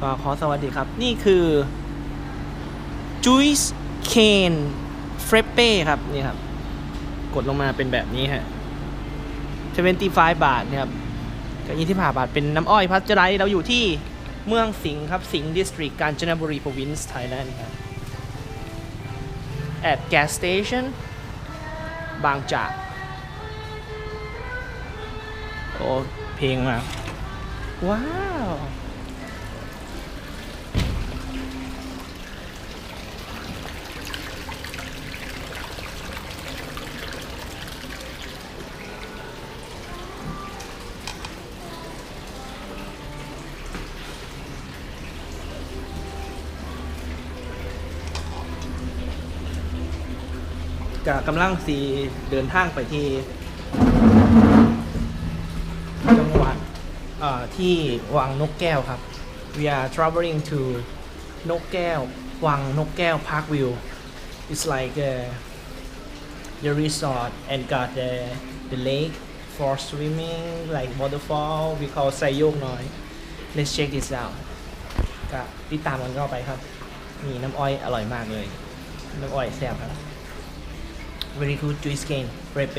ก็ขอสวัสดีครับ นี่คือ Juice Cane Frappe ครับ นี่ครับ กดลงมาเป็นแบบนี้ฮะ75บาทนะครับกับ25บาทเป็นน้ำอ้อยพัชไรเราอยู่ที่เมืองสิงห์ครับ สิงห์ดิสตริกกาญจนบุรี province Thailand ครับ at gas station บางจาก โอ้ เพลงมา ว้าว กกำลังสีเดินทางไปที่จังหวัดที่วังนกแก้วครับ we are traveling to นกแก้ว วังนกแก้ว Park View it's like uh, the resort and got the the lake for swimming like waterfall we call ไซโยกน้อย let's check this out ก็ติดตามกันเข้าไปครับ มีน้ำอ้อยอร่อยมากเลย น้ำอ้อยแซ่บครับ very good juice cane เ r ร p ป